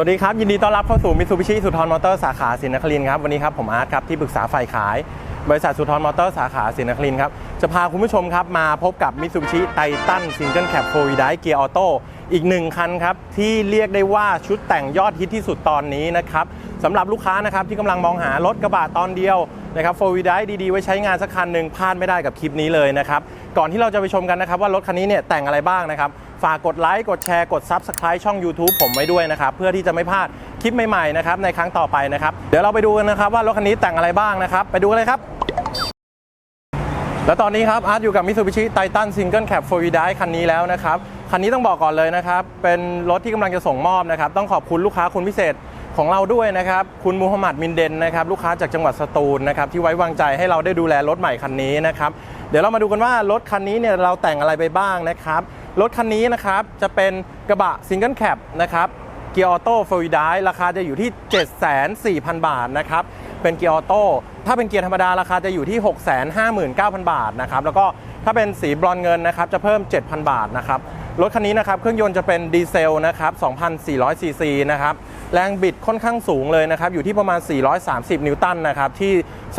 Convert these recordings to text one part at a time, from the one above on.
วัสดีครับ ยินดีต้อนรับเข้าสู่มิ t ูบิชิสุทรมอเตอร์สาขาสินนครินครับ วันนี้ครับผมอาร์ตครับ ที่ปรึกษาฝ่ายขาย บริษัทสุทรมอเตอร์สาขาสินนครินครับ จะพาคุณผู้ชมครับ มาพบกับมิ t ูบิชิไททันซิงเกิลแคปโฟวีไดเกียร์ออโต้อีกหนึ่งคันครับ ที่เรียกได้ว่าชุดแต่งยอดฮิตที่สุดตอนนี้นะครับสำหรับลูกค้านะครับ ที่กำลังมองหารถกระบะตอนเดียวนะครับโฟวีไดดีๆ ไว้ใช้งานสักคันหนึ่งพลาดไม่ได้กับคลิปนี้เลยนะครับก่อนที่เราจะไปชมกันนะครับว่ารถคันนี้เนี่ยแต่งอะไรบ้างนะครับ ฝากกดไลค์กดแชร์กด Subscribe ช่อง YouTube ผมไว้ด้วยนะครับ เพื่อที่จะไม่พลาดคลิปใหม่ๆนะครับในครั้งต่อไปนะครับ เดี๋ยวเราไปดูกันนะครับว่ารถคันนี้แต่งอะไรบ้างนะครับ ไปดูกันเลยครับ แล้วตอนนี้ครับอาร์ตอยู่กับ Mitsubishi Titan Single Cab 4 Wheel Drive คันนี้แล้วนะครับ คันนี้ต้องบอกก่อนเลยนะครับ เป็นรถที่กำลังจะส่งมอบนะครับ ต้องขอบคุณลูกค้าคุณพิเศษของเราด้วยนะครับ คุณมูฮัมหมัดมินเดนนะครับลูกค้าจากจังหวัดสตูลนะครับที่ไว้วางใจให้เราได้ดูแลรถใหม่คันนี้นะครับ เดี๋ยวเรามาดูกันว่ารถคันนี้เนี่ยเราแต่งอะไรไปบ้างนะครับ รถคันนี้นะครับจะเป็นกระบะซิงเกิลแคปนะครับเกียร์ออโต้โฟวิดราคาจะอยู่ที่ 74,000 บาทนะครับเป็นเกียร์ออโต้ถ้าเป็นเกียร์ธรรมดาราคาจะอยู่ที่ 659,000 บาทนะครับแล้วก็ถ้าเป็นสีบรอนเงินนะครับจะเพิ่ม 7,000 บาทนะครับรถคันนี้นะครับเครื่องยนต์จะเป็นดีเซลนะครับ2,400ซีซีนะครับ แรงบิดค่อนข้างสูงเลยนะครับอยู่ที่ประมาณ 430 นิวตันนะครับที่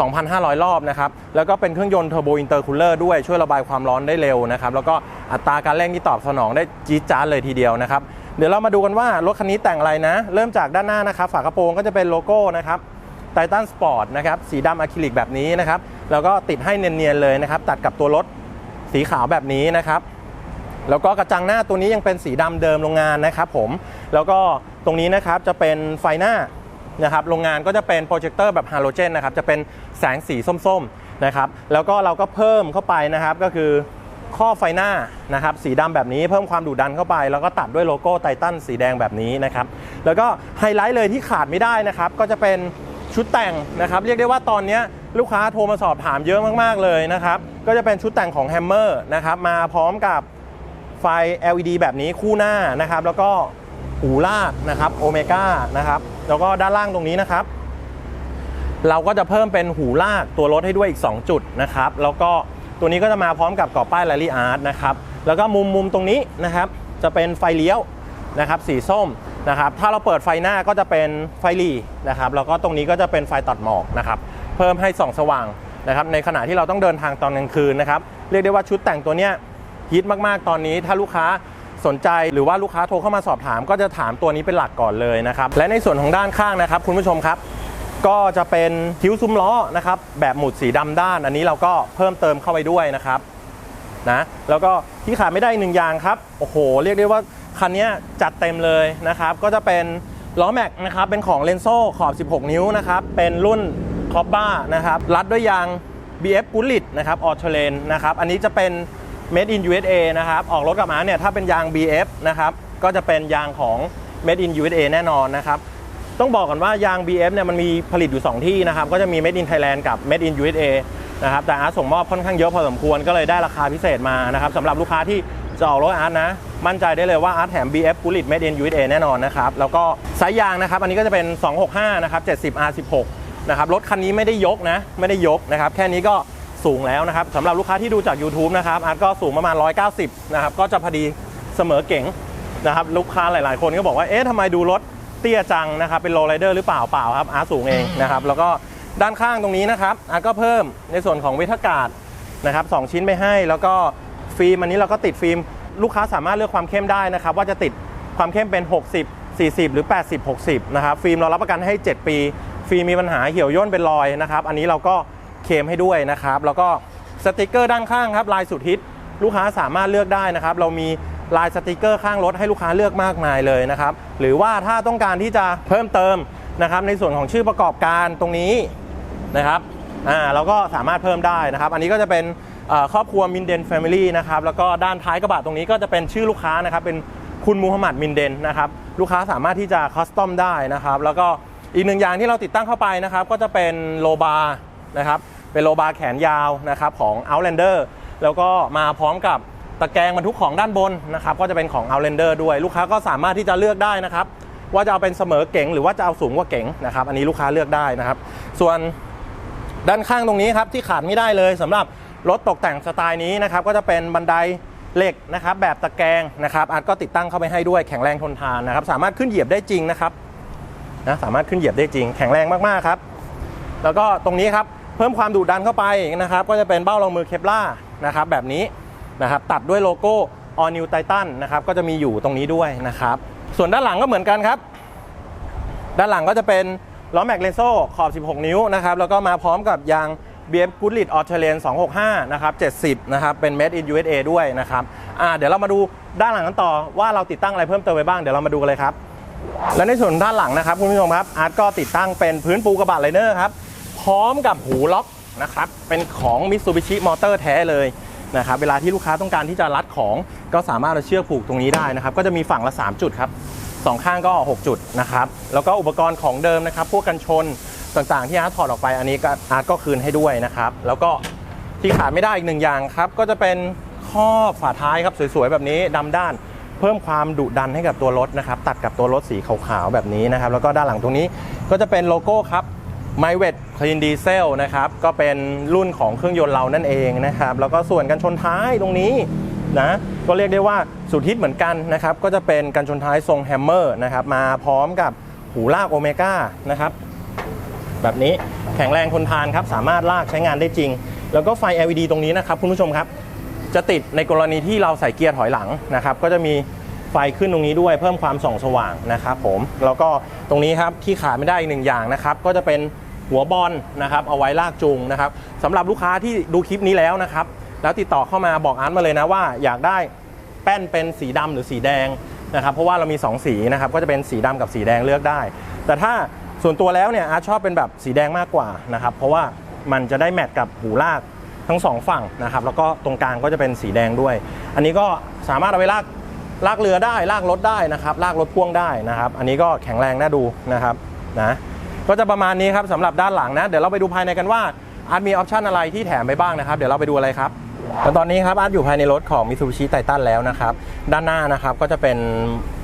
2,500 รอบนะครับแล้วก็เป็นเครื่องยนต์เทอร์โบอินเตอร์คูลเลอร์ด้วยช่วยระบายความร้อนได้เร็วนะครับแล้วก็อัตราการเร่งที่ตอบสนองได้จี๊ดจ๊าดเลยทีเดียวนะครับเดี๋ยวเรามาดูกันว่ารถคันนี้แต่งอะไรนะ เริ่มจากด้านหน้านะครับฝากระโปรงก็จะเป็นโลโก้นะครับไททันสปอร์ตนะครับสีดำอะคริลิกแบบนี้นะครับแล้วก็ติดให้เนียนๆเลยนะครับตัดกับตัวรถสีขาวแบบนี้นะครับ แล้วก็กระจังหน้าตัวนี้ยังเป็นสีดำเดิมโรงงานนะครับผมแล้วก็ตรงนี้นะครับจะเป็นไฟหน้านะครับโรงงานก็จะเป็นโปรเจคเตอร์แบบฮาโลเจนนะครับจะเป็นแสงสีส้มๆนะครับแล้วก็เราก็เพิ่มเข้าไปนะครับก็คือข้อไฟหน้านะครับสีดำแบบนี้เพิ่มความดุดันเข้าไป แล้วก็ตัดด้วยโลโก้ไททันสีแดงแบบนี้นะครับแล้วก็ไฮไลท์เลยที่ขาดไม่ได้นะครับก็จะเป็นชุดแต่งนะครับเรียกได้ว่าตอนนี้ลูกค้าโทรมาสอบถามเยอะมากๆเลยนะครับก็จะเป็นชุดแต่งของแฮมเมอร์นะครับมาพร้อมกับ ไฟ LED แบบนี้คู่หน้านะครับ แล้วก็หูลากนะครับโอเมก้านะครับแล้วก็ด้านล่างตรงนี้นะครับ เราก็จะเพิ่มเป็นหูลากตัวรถให้ด้วยอีก 2 จุดนะครับ แล้วก็ตัวนี้ก็จะมาพร้อมกับกรอบป้าย Rally Art นะครับแล้วก็มุมมุมตรงนี้นะครับ จะเป็นไฟเลี้ยวนะครับสีส้มนะครับถ้าเราเปิดไฟหน้าก็จะเป็นไฟหลีนะครับแล้วก็ตรงนี้ก็จะเป็นไฟตัดหมอกนะครับเพิ่มให้ส่องสว่างนะครับในขณะที่เราต้องเดินทางตอนกลางคืนนะครับเรียกได้ว่าชุดแต่งตัวเนี้ย ฮิตมากๆตอนนี้ถ้าลูกค้าสนใจหรือว่าลูกค้าโทรเข้ามาสอบถาม ก็จะถามตัวนี้เป็นหลักก่อนเลยนะครับและในส่วนของด้านข้างนะครับคุณผู้ชมครับ ก็จะเป็นคิ้วซุ้มล้อนะครับแบบหมุดสีดำด้าน อันนี้เราก็เพิ่มเติมเข้าไปด้วยนะครับนะแล้วก็ที่ขาดไม่ได้หนึ่งอย่างครับโอ้โห เรียกได้ว่าคันนี้จัดเต็มเลยนะครับ ก็จะเป็นล้อแม็กนะครับเป็นของเลนโซ่ขอบ 16 นิ้วนะครับเป็นรุ่นคอปบ้านะครับรัดด้วยยาง BF b u l l e t นะครับออโตเลนนะครับอันนี้จะเป็น Made in USA นะครับ ออกรถกับมาเนี่ยถ้าเป็นยาง BF นะครับ ก็จะเป็นยางของ Made in USA แน่นอนนะครับ ต้องบอกก่อนว่ายาง BF เนี่ยมันมีผลิตอยู่ 2 ที่นะครับ ก็จะมี Made in Thailand กับ Made in USA นะครับ แต่อาร์ตส่งมอบค่อนข้างเยอะพอสมควร ก็เลยได้ราคาพิเศษมานะครับสำหรับลูกค้าที่จะออกรถอาร์ตนะ มั่นใจได้เลยว่าอาร์ตแถม BF Bullet Made in USA แน่นอนนะครับ แล้วก็สายยางนะครับ อันนี้ก็จะเป็น 265 นะครับ 70 R16 นะครับ รถคันนี้ไม่ได้ยกนะ ไม่ได้ยกนะครับ แค่นี้ก็ สูงแล้วนะครับสำหรับลูกค้าที่ดูจาก YouTube นะครับอาร์ตก็สูงประมาณ 190 นะครับ ก็จะพอดีเสมอเก๋งนะครับ ลูกค้าหลาย ๆ คนก็บอกว่า เอ๊ะทำไมดูรถเตี้ยจังนะครับ เป็นโลไรเดอร์หรือเปล่าเปล่าครับอาร์ตสูงเองนะครับ แล้วก็ด้านข้างตรงนี้นะครับอาร์ตก็เพิ่มในส่วนของวิทกาศนะครับสองชิ้นไปให้ แล้วก็ฟิล์มอันนี้เราก็ติดฟิล์ม ลูกค้าสามารถเลือกความเข้มได้นะครับ ว่าจะติดความเข้มเป็น 60 40 หรือ 80 60 นะครับ ฟิล์มเรารับประกันให้ 7 ปี ฟิล์มมีปัญหาเหี่ยวย่นเป็นรอยนะครับ อันนี้เราก็ เคมให้ด้วยนะครับ แล้วก็สติกเกอร์ด้านข้างครับลายสุดฮิตลูกค้าสามารถเลือกได้นะครับ เรามีลายสติกเกอร์ข้างรถให้ลูกค้าเลือกมากมายเลยนะครับ หรือว่าถ้าต้องการที่จะเพิ่มเติมนะครับ ในส่วนของชื่อประกอบการตรงนี้นะครับอ่าเราก็สามารถเพิ่มได้นะครับ อันนี้ก็จะเป็นครอบครัวมินเดนแฟมิลี่นะครับแล้วก็ด้านท้ายกระบะตรงนี้ก็จะเป็นชื่อลูกค้านะครับ เป็นคุณมูฮัมหมัดมินเดนนะครับลูกค้าสามารถที่จะคัสตอมได้นะครับ แล้วก็อีกหนึ่งอย่างที่เราติดตั้งเข้าไปนะครับ ก็จะเป็นโลบาร์นะครับ เป็นโลบาร์แขนยาวนะครับของ Outlander แล้วก็มาพร้อมกับตะแกรงบรรทุกของด้านบนนะครับก็จะเป็นของ Outlander ด้วยลูกค้าก็สามารถที่จะเลือกได้นะครับว่าจะเอาเป็นเสมอเก๋งหรือว่าจะเอาสูงกว่าเก๋งนะครับอันนี้ลูกค้าเลือกได้นะครับ ส่วนด้านข้างตรงนี้ครับที่ขาดไม่ได้เลยสำหรับรถตกแต่งสไตล์นี้นะครับก็จะเป็นบันไดเหล็กนะครับแบบตะแกรงนะครับอาร์ตก็ติดตั้งเข้าไปให้ด้วยแข็งแรงทนทานนะครับสามารถขึ้นเหยียบได้จริงนะครับนะสามารถขึ้นเหยียบได้จริง แข็งแรงมากๆครับ แล้วก็ตรงนี้ครับ เพิ่มความดุดันเข้าไปนะครับ ก็จะเป็นเบ้ารองมือเคปล่านะครับแบบนี้นะครับตัดด้วยโลโก้ All New Titan นะครับก็จะมีอยู่ตรงนี้ด้วยนะครับ ส่วนด้านหลังก็เหมือนกันครับ ด้านหลังก็จะเป็นล้อแม็กเลนโซขอบ 16 นิ้วนะครับแล้วก็มาพร้อมกับยาง BF Goodrich a u t o l a n 265 นะครับ 70 นะครับ เป็น Made in USA ด้วยนะครับอ่าเดี๋ยวเรามาดูด้านหลังกันต่อว่าเราติดตั้งอะไรเพิ่มเติมไปบ้าง เดี๋ยวเรามาดูกันเลยครับ และในส่วนด้านหลังนะครับคุณผู้ชมครับ อาร์ตก็ติดตั้งเป็นพื้นปูกระบะไลเนอร์ครับ พร้อมกับหูล็อกนะครับ เป็นของ Mitsubishi Motor แท้เลยนะครับ เวลาที่ลูกค้าต้องการที่จะรัดของก็สามารถเอาเชือกผูกตรงนี้ได้นะครับ ก็จะมีฝั่งละ 3 จุดครับสองข้างก็ 6 จุดนะครับ แล้วก็อุปกรณ์ของเดิมนะครับ พวกกันชนต่างๆ ที่อาร์ตถอดออกไปอันนี้ก็อาร์ตก็คืนให้ด้วยนะครับ แล้วก็ที่ขาดไม่ได้อีกหนึ่งอย่างครับ ก็จะเป็นครอฝาท้ายครับสวยๆแบบนี้ดำด้าน เพิ่มความดุดันให้กับตัวรถนะครับ ตัดกับตัวรถสีขาวๆแบบนี้นะครับ แล้วก็ด้านหลังตรงนี้ก็จะเป็นโลโก้ครับ m y w e t Clean Diesel นะครับก็เป็นรุ่นของเครื่องยนต์เรานั่นเองนะครับแล้วก็ส่วนกันชนท้ายตรงนี้นะก็เรียกได้ว่าสุดฮิตเหมือนกันนะครับก็จะเป็นกันชนท้ายทรงแฮมเมอร์นะครับมาพร้อมกับหูลากโอเมก้านะครับแบบนี้แข็งแรงทนทานครับสามารถลากใช้งานได้จริง แล้วก็ไฟ LED ตรงนี้นะครับคุณผู้ชมครับ จะติดในกรณีที่เราใส่เกียร์ถอยหลังนะครับก็จะมีไฟขึ้นตรงนี้ด้วยเพิ่มความส่องสว่างนะครับผมแล้วก็ตรงนี้ครับที่ขาดไม่ได้อีกหนึ่งอย่างนะครับก็จะเป็น หัวบอลนะครับเอาไว้ลากจูงนะครับสำหรับลูกค้าที่ดูคลิปนี้แล้วนะครับ แล้วติดต่อเข้ามาบอกอาร์ตมาเลยนะว่าอยากได้แป้นเป็นสีดำหรือสีแดงนะครับ เพราะว่าเรามี 2 สีนะครับก็จะเป็นสีดำกับสีแดงเลือกได้ แต่ถ้าส่วนตัวแล้วเนี่ยอาร์ตชอบเป็นแบบสีแดงมากกว่านะครับ เพราะว่ามันจะได้แมทกับหูลากทั้งสองฝั่งนะครับ แล้วก็ตรงกลางก็จะเป็นสีแดงด้วย อันนี้ก็สามารถเอาไปลากลากเรือได้ลากรถได้นะครับลากรถพ่วงได้นะครับ อันนี้ก็แข็งแรงน่าดูนะครับนะ ก็จะประมาณนี้ครับสำหรับด้านหลังนะ เดี๋ยวเราไปดูภายในกันว่าอาร์ตมีออปชันอะไรที่แถมไปบ้างนะครับ เดี๋ยวเราไปดูอะไรครับแล้วตอนนี้ครับอาร์ตอยู่ภายในรถของ Mitsubishi Titan แล้วนะครับ ด้านหน้านะครับก็จะเป็น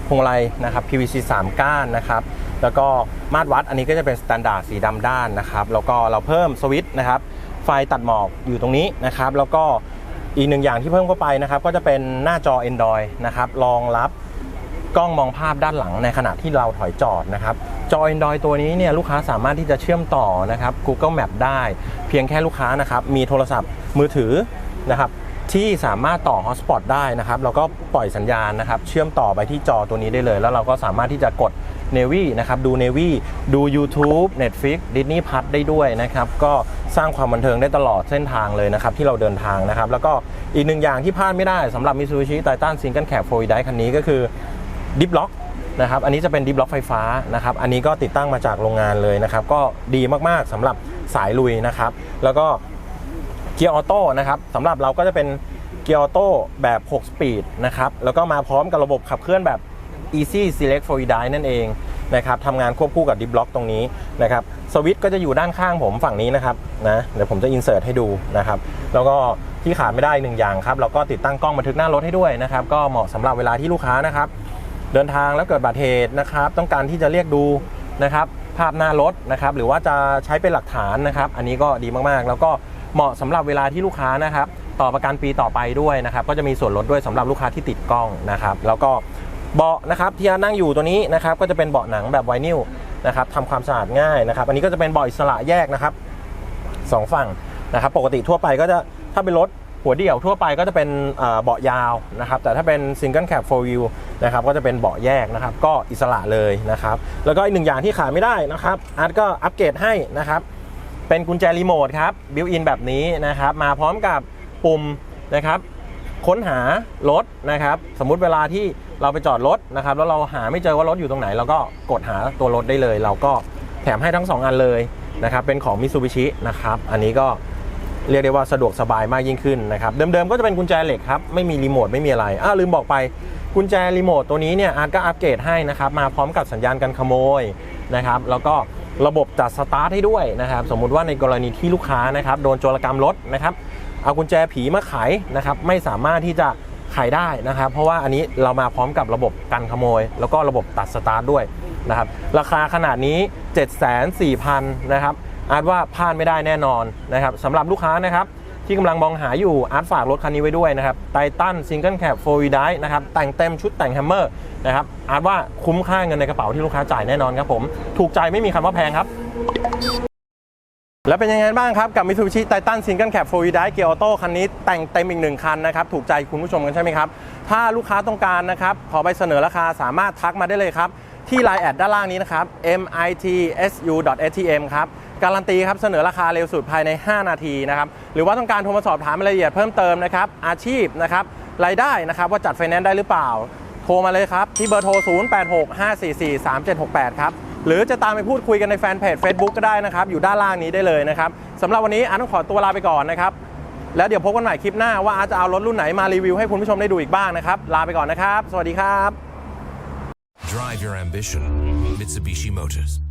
พวงมาลัยนะครับ PVC 3 ก้านนะครับ แล้วก็มาตรวัดอันนี้ก็จะเป็นสแตนดาร์ดสีดำด้านนะครับ แล้วก็เราเพิ่มสวิตช์นะครับ ไฟตัดหมอกอยู่ตรงนี้นะครับ แล้วก็อีกหนึ่งอย่างที่เพิ่มเข้าไปนะครับ ก็จะเป็นหน้าจอ Android นะครับ รองรับกล้องมองภาพด้านหลังในขณะที่เราถอยจอดนะครับ จอ Android ตัวนี้เนี่ยลูกค้าสามารถที่จะเชื่อมต่อนะครับ Google Map ได้ เพียงแค่ลูกค้านะครับมีโทรศัพท์มือถือนะครับที่สามารถต่อ Hotspot ได้นะครับแล้วก็ปล่อยสัญญาณนะครับ เชื่อมต่อไปที่จอตัวนี้ได้เลย แล้วเราก็สามารถที่จะกด n นวีนะครับ ดู n นวีดู YouTube Netflix Disney Plus ได้ด้วยนะครับ ก็สร้างความบันเทิงได้ตลอดเส้นทางเลยนะครับ ที่เราเดินทางนะครับ แล้วก็อีกหนึ่งอย่างที่พลาดไม่ได้สำหรับ Mitsubishi Titan Single Cab 4 Wheel คันนี้ก็คือดิฟล็อก นะครับอันนี้จะเป็นดิฟล็อกไฟฟ้านะครับอันนี้ก็ติดตั้งมาจากโรงงานเลยนะครับก็ดีมากๆสำหรับสายลุยนะครับแล้วก็เกียร์ออโต้นะครับสำหรับเราก็จะเป็นเกียร์ออโต้แบบ 6 สปีดนะครับแล้วก็มาพร้อมกับระบบขับเคลื่อนแบบ Easy Select for d i นั่นเองนะครับทำงานควบคู่กับดิฟล็อกตรงนี้นะครับสวิตช์ก็จะอยู่ด้านข้างผมฝั่งนี้นะครับนะเดี๋ยวผมจะอินเสิร์ตให้ดูนะครับแล้วก็ที่ขาดไม่ได้หนึ่งอย่างครับเราก็ติดตั้งกล้องบันทึกหน้ารถให้ด้วยนะครับก็เหมาะสำหรับเวลาที่ลูกค้านะครับ เดินทางแล้วเกิดบาดเหตุนะครับ ต้องการที่จะเรียกดูนะครับภาพหน้ารถนะครับ หรือว่าจะใช้เป็นหลักฐานนะครับ อันนี้ก็ดีมากๆ แล้วก็เหมาะสำหรับเวลาที่ลูกค้านะครับ ต่อประกันปีต่อไปด้วยนะครับ ก็จะมีส่วนลดด้วยสำหรับลูกค้าที่ติดกล้องนะครับ แล้วก็เบาะนะครับที่นั่งอยู่ตัวนี้นะครับ ก็จะเป็นเบาะหนังแบบไวนิลนะครับทำความสะอาดง่ายนะครับ อันนี้ก็จะเป็นเบาะอิสระแยกนะครับสองฝั่งนะครับ ปกติทั่วไปก็จะถ้าเป็นรถ หัวเดี่ยวทั่วไปก็จะเป็นเบาะยาวนะครับ แต่ถ้าเป็น Single Cab 4 Wheel นะครับก็จะเป็นเบาะแยกนะครับ ก็อิสระเลยนะครับ แล้วก็อีกหนึ่งอย่างที่ขาดไม่ได้นะครับอาร์ตก็อัปเกรดให้นะครับ เป็นกุญแจรีโมทครับบิวอินแบบนี้นะครับ มาพร้อมกับปุ่มนะครับ ค้นหารถนะครับ สมมุติเวลาที่เราไปจอดรถนะครับ แล้วเราหาไม่เจอว่ารถอยู่ตรงไหน เราก็กดหาตัวรถได้เลย เราก็แถมให้ทั้ง 2 อันเลยนะครับ เป็นของ Mitsubishi นะครับ อันนี้ก็ เรียกได้ว่าสะดวกสบายมากยิ่งขึ้นนะครับ เดิมๆก็จะเป็นกุญแจเหล็กครับ ไม่มีรีโมทไม่มีอะไรอ้าลืมบอกไปกุญแจรีโมทตัวนี้เนี่ยอาร์ตก็อัปเกรดให้นะครับ มาพร้อมกับสัญญาณการขโมยนะครับ แล้วก็ระบบจัดสตาร์ทให้ด้วยนะครับ สมมุติว่าในกรณีที่ลูกค้านะครับโดนโจรกรรมรถนะครับ เอากุญแจผีมาไขนะครับ ไม่สามารถที่จะไขได้นะครับ เพราะว่าอันนี้เรามาพร้อมกับระบบกันขโมย แล้วก็ระบบตัดสตาร์ทด้วยนะครับ ราคาขนาดนี้ 7 4 0 0 0นะครับ อาจว่าพลาดไม่ได้แน่นอนนะครับสำหรับลูกค้านะครับที่กำลังมองหาอยู่อาร์ตฝากรถคันนี้ไว้ด้วยนะครับไททันซิงเกิลแคปโฟร์วีไดนะครับแต่งเต็มชุดแต่งแฮมเมอร์นะครับอาร์ตว่าคุ้มค่าเงินในกระเป๋าที่ลูกค้าจ่ายแน่นอนครับผม ถูกใจไม่มีคำว่าแพงครับ แล้วเป็นยังไงบ้างครับ กับ Mitsubishi Titan Single Cab 4 Wheel Drive Gear Auto คันนี้แต่งเต็มอีกหนึ่งคันนะครับ ถูกใจคุณผู้ชมกันใช่ไหมครับ ถ้าลูกค้าต้องการนะครับ ขอใบเสนอราคาสามารถทักมาได้เลยครับ ที่ Line แอดด้านล่างนี้นะครับ mitsu.atm ครับ การันตีครับเสนอราคาเร็วสุดภายใน 5 นาทีนะครับหรือว่าต้องการโทรมาสอบถามรายละเอียดเพิ่มเติมนะครับอาชีพนะครับรายได้นะครับว่าจัดไฟแนนซ์ได้หรือเปล่า โทรมาเลยครับ ที่เบอร์โทร 0865443768 ครับ หรือจะตามไปพูดคุยกันในแฟนเพจ Facebook ก็ได้นะครับ อยู่ด้านล่างนี้ได้เลยนะครับสำหรับวันนี้อาร์ตต้องขอตัวลาไปก่อนนะครับ แล้วเดี๋ยวพบกันใหม่คลิปหน้าว่าอาร์ตจะเอารถรุ่นไหนมารีวิวให้คุณผู้ชมได้ดูอีกบ้างนะครับลาไปก่อนนะครับ สวัสดีครับ Drive your ambition. Mitsubishi Motors.